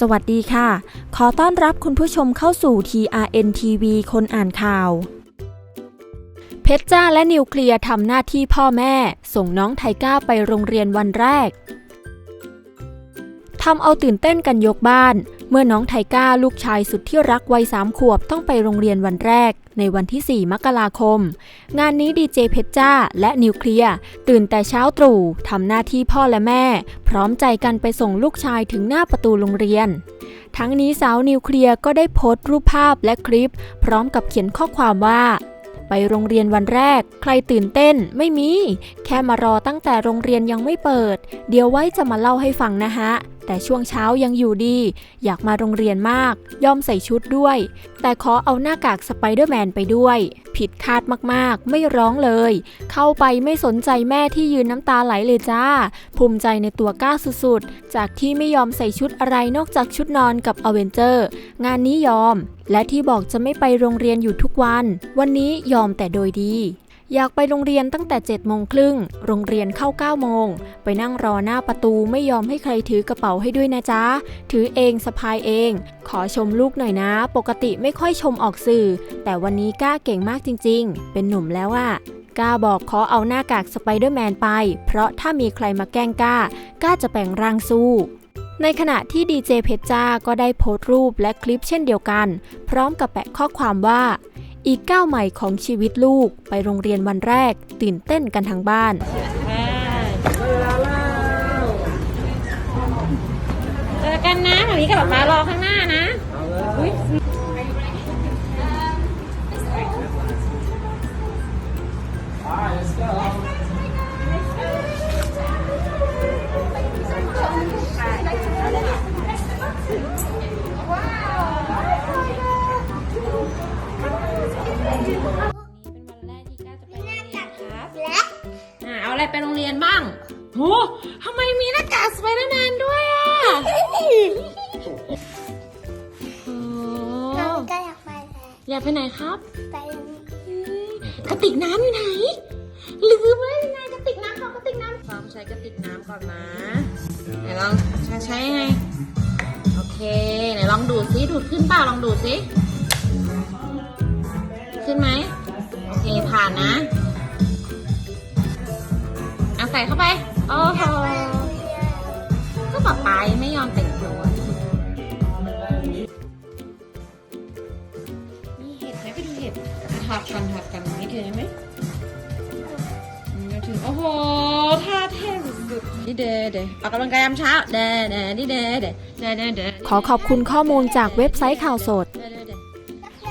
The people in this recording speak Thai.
สวัสดีค่ะ ขอต้อนรับคุณผู้ชมเข้าสู่ TRN TV คนอ่านข่าว เพชรจ้าและนิวเคลียร์ทำหน้าที่พ่อแม่ ส่งน้องไทก้าไปโรงเรียนวันแรก ทำเอาตื่นเต้นกันยกบ้าน เมื่อน้องไทก้าลูกชายสุดที่รักวัยสามขวบต้องไปโรงเรียนวันแรก ในวันที่ 4 มกราคม งานนี้ดีเจเพชรจ้า และนิวเคลียร์ตื่นแต่เช้าตรู่ทำหน้าที่พ่อและแม่ พร้อมใจกันไปส่งลูกชายถึงหน้าประตูโรงเรียน ทั้งนี้สาวนิวเคลียร์ก็ได้โพสต์รูปภาพและคลิป พร้อมกับเขียนข้อความว่าไปโรงเรียนวันแรก ใครตื่นเต้นไม่มี แค่มารอตั้งแต่โรงเรียนยังไม่เปิด เดี๋ยวไว้จะมาเล่าให้ฟังนะฮะ แต่ช่วงเช้ายังอยู่ดี อยากมาโรงเรียนมาก ยอมใส่ชุดด้วย แต่ขอเอาหน้ากากสไปเดอร์แมนไปด้วย ผิดคาดมากๆ ไม่ร้องเลย เข้าไปไม่สนใจแม่ที่ยืนน้ำตาไหลเลยจ้า ภูมิใจในตัวก้าสุดๆ จากที่ไม่ยอมใส่ชุดอะไรนอกจากชุดนอนกับอเวนเจอร์ งานนี้ยอม และที่บอกจะไม่ไปโรงเรียนอยู่ทุกวัน วันนี้ยอมแต่โดยดี อยากไปโรงเรียนตั้งแต่7จ็ดโมงครึ่ง โรงเรียนเข้า9ก้าโมง ไปนั่งรอหน้าประตูไม่ยอมให้ใครถือกระเป๋าให้ด้วยนะจ๊ะ ถือเองสะพายเอง ขอชมลูกหน่อยนะ ปกติไม่ค่อยชมออกสื่อ แต่วันนี้ก้าเก่งมากจริง ๆ เป็นหนุ่มแล้วอะก้าบอกขอเอาหน้ากากสไปเดอร์แมนไป เพราะถ้ามีใครมาแกล้งก้า ก้าจะแปลงร่างสู้ในขณะที่ดีเจเพชรจ้าก็ได้โพสต์รูปและคลิปเช่นเดียวกัน พร้อมกับแปะข้อความว่า อีกก้าวใหม่ของชีวิตลูกไปโรงเรียนวันแรก ตื่นเต้นกันทั้งบ้าน เจอกันนะแบบนี้กับป๊าป๊ารอข้างหน้านะ เป็นวันแรกที่ก้าจะไปโรงเรียนครับอ่าเอาอะไรไปโรงเรียนบ้างโหทำไมมีหน้ากากสไปเดอร์แมนด้วยอะโอ้น้องก็อยากไปแหละอยากไปไหนครับ ไปโรงเรียนกระติกน้ำอยู่ไหนลืมเลยยังไงกระติกน้ำของกระติกน้ำพร้อมใช้กระติกน้ำก่อนนะไหนลองใช้ใช้ยังไง โอเคไหนลองดูดซิดูดขึ้นเปล่าลองดูดซิ ขึ้นไหมโอเคผ่านนะเอาใส่เข้าไป โอ้โหก็ป๊าป๊าไม่ยอมแต่งตัวมีเห็ดไหมไปดูเห็ดถอดกันถอดกันนี่คือไหมมก็ถึงโอ้โหท่าเท่สุดๆนี่เดเดออกกำลังกายยามเช้าเดเดนี่เดเดเดเดดขอขอบคุณข้อมูลจากเว็บไซต์ข่าวสด